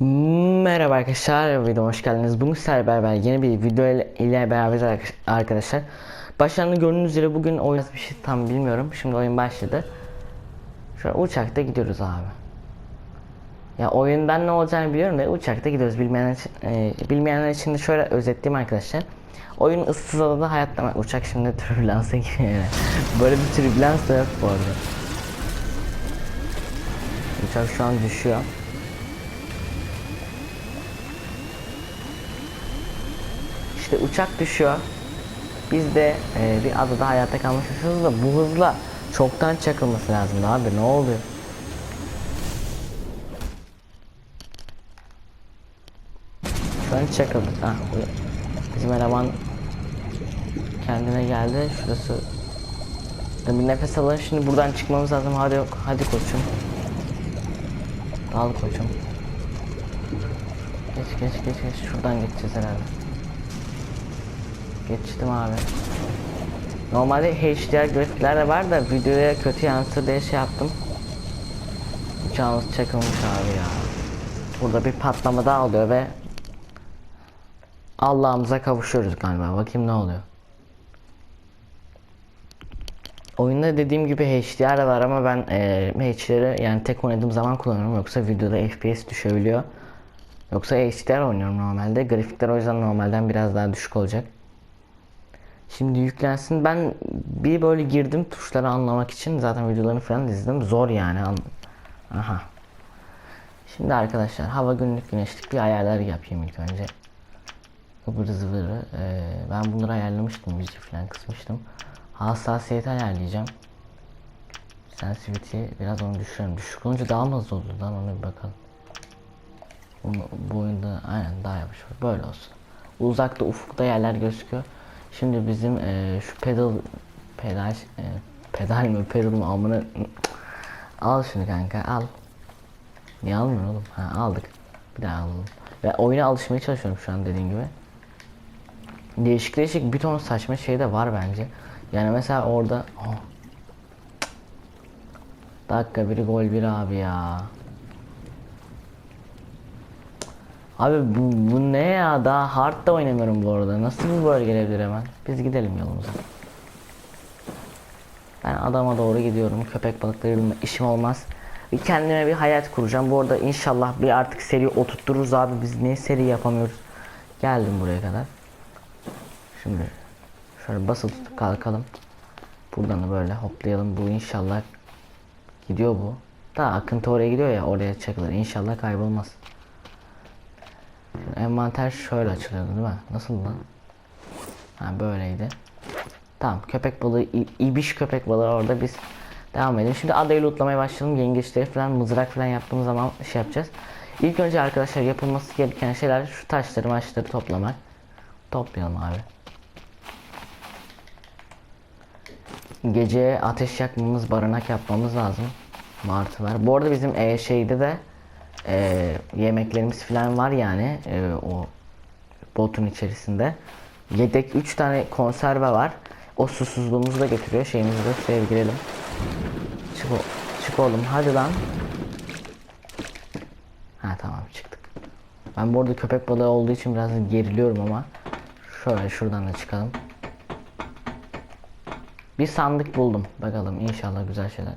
Merhaba arkadaşlar, videoma hoş geldiniz. Bugün sizlerle beraber yeni bir video ile- beraber arkadaşlar. Başlarını gördüğünüz üzere bugün oyun bir şey tam bilmiyorum. Şimdi oyun başladı. Şu an uçakta gidiyoruz abi. Ya oyundan ne olacağını biliyorum da uçakta gidiyoruz. Bilmeyenler için, e, bilmeyenler için de şöyle özetleyeyim arkadaşlar. Oyun ıssız adada hayatta uçak şimdi türbülansa giriyor. Böyle bir türbülans da yok bu arada. Uçak şu an düşüyor. İşte uçak düşüyor. Biz de e, bir adada hayatta kalmışız da bu hızla çoktan çakılması lazım abi ne oluyor? Şu an çakıldık. Ha, bizim eleman kendine geldi. Şurası bir nefes alın. Şimdi buradan çıkmamız lazım. Hadi yok. Hadi koçum. Al koçum. Geç geç geç geç. Şuradan geçeceğiz herhalde. Geçtim abi. Normalde HDR de var da videoya kötü yansır diye şey yaptım. Uçağımız çakılmış abi ya. Burada bir patlama daha oluyor ve Allah'ımıza kavuşuyoruz galiba. Bakayım ne oluyor. Oyunda dediğim gibi HDR var ama ben e, HDR'ı yani tek oynadığım zaman kullanıyorum yoksa videoda FPS düşebiliyor. Yoksa HDR oynuyorum normalde. Grafikler o yüzden normalden biraz daha düşük olacak. Şimdi yüklensin. Ben bir böyle girdim tuşları anlamak için. Zaten videolarını falan izledim. Zor yani. An- Aha. Şimdi arkadaşlar hava günlük güneşlik bir ayarlar yapayım ilk önce. Ivır zıvırı. Ee, ben bunları ayarlamıştım. Müzik falan kısmıştım. Hassasiyeti ayarlayacağım. Sensitivity biraz onu düşürelim. Düşük olunca daha mı hızlı olur lan ona bir bakalım. Bunu, bu oyunda aynen daha yavaş. Böyle olsun. Uzakta ufukta yerler gözüküyor. Şimdi bizim eee, şu pedal pedal eee, pedal mi pedal mı amına al şunu kanka al. Niye almıyorsun oğlum? Ha aldık. Bir daha alalım. Ve oyuna alışmaya çalışıyorum şu an dediğim gibi. Değişik değişik bir ton saçma şey de var bence. Yani mesela orada oh. Dakika biri gol bir abi ya. Abi bu, bu ne ya? Daha hard da oynamıyorum bu arada. Nasıl bu böyle gelebilir hemen? Biz gidelim yolumuza. Ben adama doğru gidiyorum. Köpek balıklarıyla işim olmaz. Bir kendime bir hayat kuracağım. Bu arada inşallah bir artık seri oturturuz abi. Biz niye seri yapamıyoruz? Geldim buraya kadar. Şimdi şöyle basılı tutup kalkalım. Buradan da böyle hoplayalım. Bu inşallah gidiyor bu. Daha akıntı oraya gidiyor ya oraya çakılır. İnşallah kaybolmaz. Şimdi envanter şöyle açılıyordu değil mi? Nasıl lan? Ha böyleydi. Tamam köpek balığı, ibiş köpek balığı orada biz devam edelim. Şimdi adayı lootlamaya başlayalım. Yengeçleri falan mızrak falan yaptığımız zaman şey yapacağız. İlk önce arkadaşlar yapılması gereken şeyler şu taşları maçları toplamak. Toplayalım abi. Gece ateş yakmamız, barınak yapmamız lazım. Martı var. Bu arada bizim e, şeyde de e, yemeklerimiz falan var yani e, o botun içerisinde. Yedek 3 tane konserve var. O susuzluğumuzu da götürüyor. Şeyimizi de sevgilelim. Çık, o- çık oğlum hadi lan. Ha tamam çıktık. Ben bu arada köpek balığı olduğu için biraz geriliyorum ama. Şöyle şuradan da çıkalım. Bir sandık buldum. Bakalım inşallah güzel şeyler.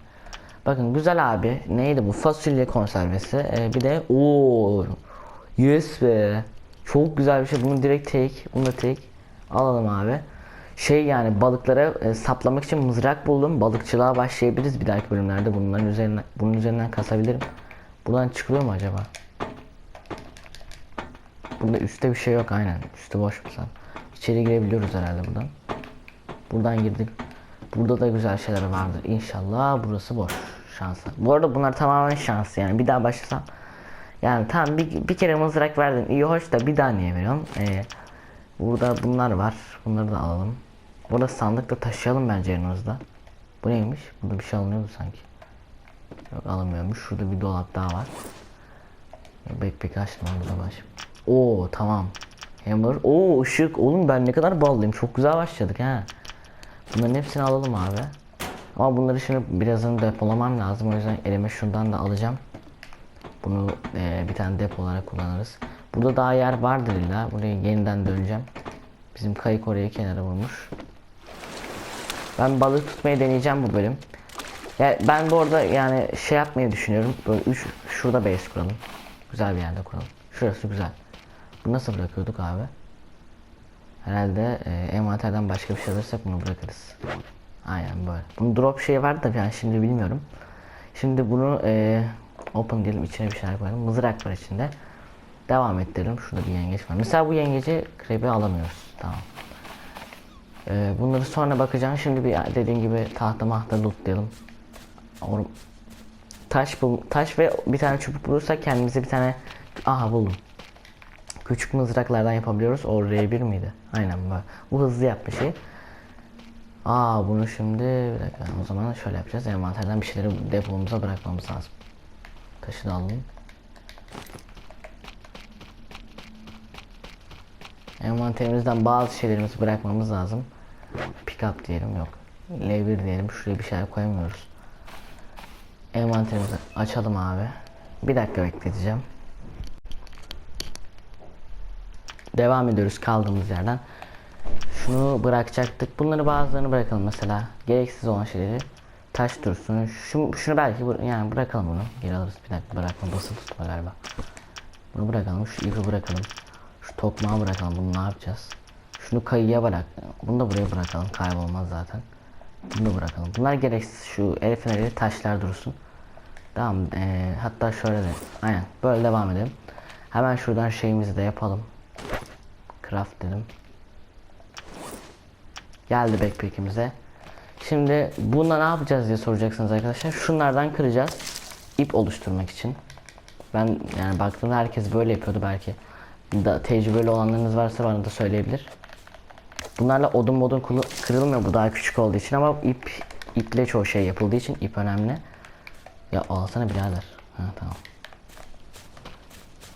Bakın güzel abi. Neydi bu? Fasulye konservesi. Ee, bir de ooo. Yes be. Çok güzel bir şey. Bunu direkt take. Bunu da take. Alalım abi. Şey yani balıklara e, saplamak için mızrak buldum. Balıkçılığa başlayabiliriz bir dahaki bölümlerde. Bunların üzerinden bunun üzerinden kasabilirim. Buradan çıkılıyor mu acaba? Burada üstte bir şey yok aynen. Üstü boş sen? İçeri girebiliyoruz herhalde buradan. Buradan girdik. Burada da güzel şeyler vardır. İnşallah burası boş. Şansa. Bu arada bunlar tamamen şans yani. Bir daha başlasam. Yani tamam bir, bir kere mızrak verdin. iyi hoş da bir daha niye veriyorsun? Ee, burada bunlar var. Bunları da alalım. Burada sandıkta taşıyalım bence yanımızda. Bu neymiş? Burada bir şey alınıyordu sanki. Yok alınmıyormuş. Şurada bir dolap daha var. Backpack açtım onu da baş. Oo tamam. Hammer. Oo ışık. Oğlum ben ne kadar ballıyım. Çok güzel başladık ha. Bunların hepsini alalım abi. Ama bunları şimdi birazını depolamam lazım. O yüzden elime şundan da alacağım. Bunu e, bir tane depo olarak kullanırız. Burada daha yer vardır illa. Buraya yeniden döneceğim. Bizim kayık oraya kenara vurmuş. Ben balık tutmayı deneyeceğim bu bölüm. Ya ben bu arada yani şey yapmayı düşünüyorum. Böyle üç, şurada base kuralım. Güzel bir yerde kuralım. Şurası güzel. Bunu nasıl bırakıyorduk abi? Herhalde e, envanterden başka bir şey alırsak bunu bırakırız. Aynen böyle. Bunun drop şeyi vardı da yani şimdi bilmiyorum. Şimdi bunu e, open diyelim içine bir şeyler koyalım. Mızrak var içinde. Devam ettirelim. Şurada bir yengeç var. Mesela bu yengeci krepe alamıyoruz. Tamam. E, bunları sonra bakacağım. Şimdi bir dediğim gibi tahta mahta lootlayalım. Or taş bul taş ve bir tane çubuk bulursak kendimize bir tane aha buldum. Küçük mızraklardan yapabiliyoruz. O R1 miydi? Aynen bu. Bu hızlı yapma şey. Aa bunu şimdi bir dakika o zaman şöyle yapacağız. Envanterden bir şeyleri depomuza bırakmamız lazım. Taşı da alalım. Envanterimizden bazı şeylerimizi bırakmamız lazım. Pick up diyelim yok. L1 diyelim. Şuraya bir şeyler koyamıyoruz. Envanterimizi açalım abi. Bir dakika bekleteceğim. Devam ediyoruz kaldığımız yerden. Şunu bırakacaktık. Bunları bazılarını bırakalım mesela. Gereksiz olan şeyleri. Taş dursun. Şu, şunu belki yani bırakalım bunu. Geri alırız. Bir dakika bırakma. Basılı tutma galiba. Bunu bırakalım. Şu ipi bırakalım. Şu tokmağı bırakalım. Bunu ne yapacağız? Şunu kayıya bırak. Bunu da buraya bırakalım. Kaybolmaz zaten. Bunu da bırakalım. Bunlar gereksiz. Şu el feneri taşlar dursun. Tamam. eee, hatta şöyle de. Aynen. Böyle devam edelim. Hemen şuradan şeyimizi de yapalım. Craft dedim. Geldi backpack'imize. Şimdi bunda ne yapacağız diye soracaksınız arkadaşlar. Şunlardan kıracağız. ip oluşturmak için. Ben yani baktığımda herkes böyle yapıyordu belki. Da, tecrübeli olanlarınız varsa bana da söyleyebilir. Bunlarla odun modun kırılmıyor bu daha küçük olduğu için ama ip iple çoğu şey yapıldığı için ip önemli. Ya alsana birader. Ha tamam.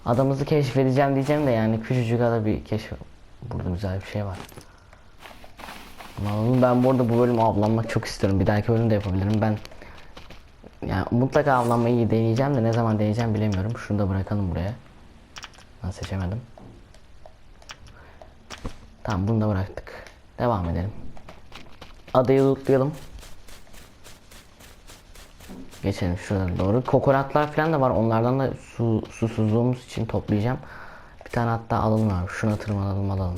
Adamımızı keşfedeceğim diyeceğim de yani küçücük ada bir keşif. Burada güzel bir şey var. Vallahi ben bu arada bu bölüm avlanmak çok istiyorum. Bir dahaki bölüm de yapabilirim. Ben yani mutlaka avlanmayı deneyeceğim de ne zaman deneyeceğim bilemiyorum. Şunu da bırakalım buraya. Ben seçemedim. Tamam bunu da bıraktık. Devam edelim. Adayı lootlayalım. Geçelim şuradan doğru. Kokonatlar falan da var. Onlardan da su, susuzluğumuz için toplayacağım. Bir tane hatta alalım abi. Şuna tırmanalım alalım.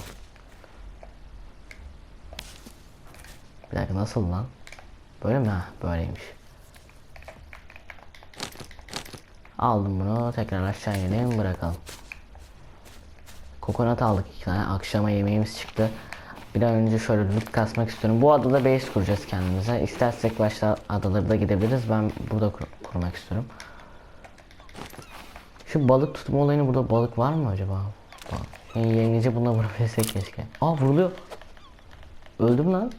Bir dakika nasıl lan? Böyle mi? Ha böyleymiş. Aldım bunu. Tekrar aşağı inelim bırakalım. Kokonat aldık iki tane. Akşama yemeğimiz çıktı. Bir an önce şöyle loot kasmak istiyorum. Bu adada base kuracağız kendimize. İstersek başta adaları da gidebiliriz. Ben burada kur- kurmak istiyorum. Şu balık tutma olayını burada balık var mı acaba? Yani yengeci bununla vurabilsek keşke. Aa vuruluyor. Öldüm lan.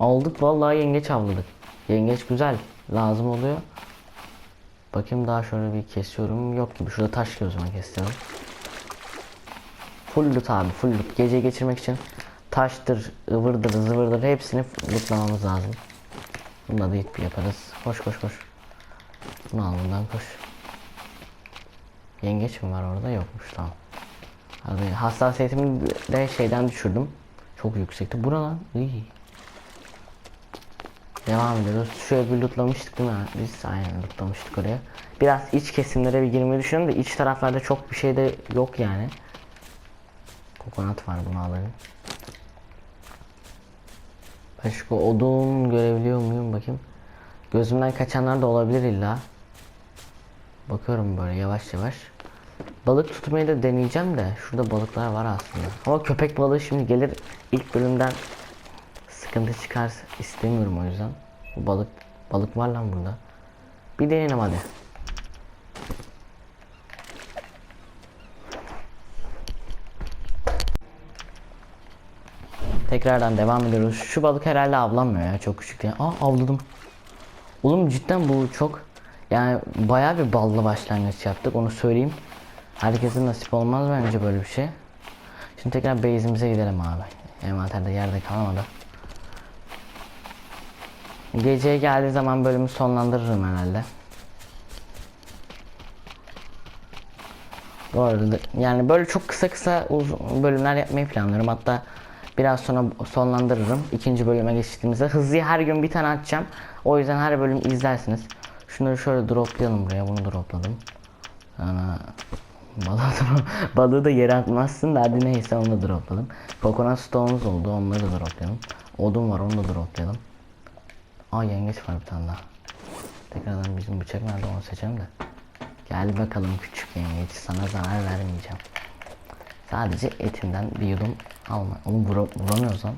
Aldık vallahi yengeç avladık. Yengeç güzel. Lazım oluyor. Bakayım daha şöyle bir kesiyorum. Yok gibi. Şurada taş o zaman kesiyorum. Full loot abi full loot. Gece geçirmek için taştır, ıvırdır, zıvırdır hepsini lootlamamız lazım. Bununla da ip yaparız. Koş koş koş. Bunu al bundan koş. Yengeç mi var orada? Yokmuş tamam. Abi hassasiyetimi de şeyden düşürdüm. Çok yüksekti. Bura lan. İyi. Devam ediyoruz. Şöyle bir lootlamıştık değil mi? Biz aynen lootlamıştık oraya. Biraz iç kesimlere bir girmeyi düşünüyorum da iç taraflarda çok bir şey de yok yani. Kokonat var bunu alalım. Başka odun görebiliyor muyum bakayım. Gözümden kaçanlar da olabilir illa. Bakıyorum böyle yavaş yavaş. Balık tutmayı da deneyeceğim de şurada balıklar var aslında. Ama köpek balığı şimdi gelir ilk bölümden sıkıntı çıkar istemiyorum o yüzden. Bu balık balık var lan burada. Bir deneyelim hadi. Tekrardan devam ediyoruz. Şu balık herhalde avlanmıyor ya çok küçük diye. Aa avladım. Oğlum cidden bu çok yani bayağı bir ballı başlangıç yaptık onu söyleyeyim. Herkesin nasip olmaz bence böyle bir şey. Şimdi tekrar base'imize gidelim abi. Envanterde yerde kalmadı. Geceye geldiği zaman bölümü sonlandırırım herhalde. Bu arada yani böyle çok kısa kısa uzun bölümler yapmayı planlıyorum. Hatta biraz sonra sonlandırırım. İkinci bölüme geçtiğimizde hızlı her gün bir tane atacağım. O yüzden her bölüm izlersiniz. Şunları şöyle droplayalım buraya. Bunu dropladım. Ana balığı, balığı da yere atmazsın da hadi neyse onu da dropladım. Coconut stone'umuz oldu. Onları da droplayalım. Odun var onu da droplayalım. Aa yengeç var bir tane daha. Tekrardan bizim bıçak nerede onu seçelim de. Gel bakalım küçük yengeç sana zarar vermeyeceğim. Sadece etinden bir yudum alma. Onu vura, vuramıyoruz lan.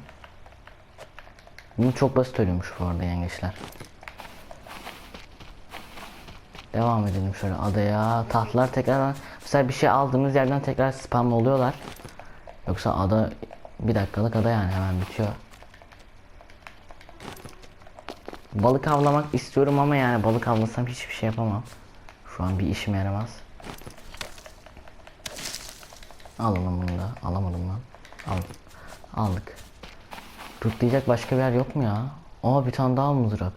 Bunu çok basit ölüyormuş bu arada yengeçler. Devam edelim şöyle adaya. Tahtlar tekrardan mesela bir şey aldığımız yerden tekrar spam oluyorlar. Yoksa ada bir dakikalık ada yani hemen bitiyor. Balık avlamak istiyorum ama yani balık avlasam hiçbir şey yapamam. Şu an bir işime yaramaz. Alalım bunu da. Alamadım lan. Al. Aldık. Tutlayacak başka bir yer yok mu ya? Aa bir tane daha mızrak.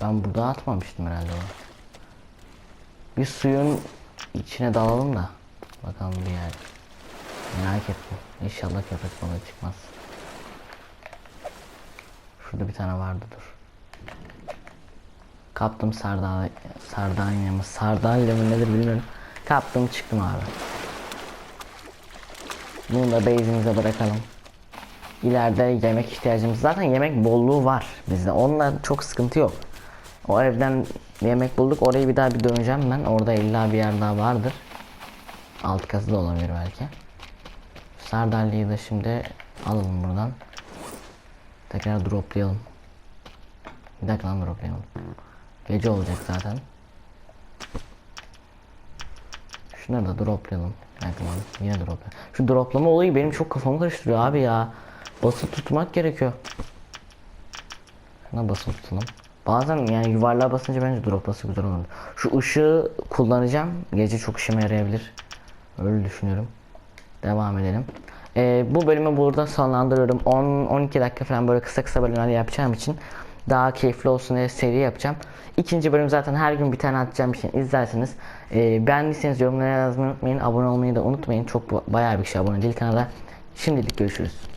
Ben burada atmamıştım herhalde onu. Bir suyun içine dalalım da. Bakalım bir yer. Merak ettim. İnşallah köpek balığı çıkmaz. Şurada bir tane vardı dur. Kaptım sardalya, sardalya mı? Sardalya mı nedir bilmiyorum. Kaptım çıktım abi. Bunu da base'imize bırakalım. İleride yemek ihtiyacımız zaten yemek bolluğu var bizde. Onunla çok sıkıntı yok. O evden yemek bulduk. Orayı bir daha bir döneceğim ben. Orada illa bir yer daha vardır. Alt kazı da olabilir belki. Sardalyayı da şimdi alalım buradan. Tekrar droplayalım. Bir dakika lan droplayalım. Gece olacak zaten. Şunları da droplayalım. Bir dakika lan yine droplayalım. Şu droplama olayı benim çok kafamı karıştırıyor abi ya. Basılı tutmak gerekiyor. Şuna basılı tutalım. Bazen yani yuvarlığa basınca bence droplası güzel olur. Şu ışığı kullanacağım. Gece çok işime yarayabilir. Öyle düşünüyorum. Devam edelim. Ee, bu bölümü burada sonlandırıyorum. 10-12 dakika falan böyle kısa kısa bölümler yapacağım için daha keyifli olsun diye seri yapacağım. İkinci bölüm zaten her gün bir tane atacağım için izlersiniz. Ee, beğendiyseniz yorumlara yazmayı unutmayın. Abone olmayı da unutmayın. Çok bayağı bir kişi abone değil kanala. Şimdilik görüşürüz.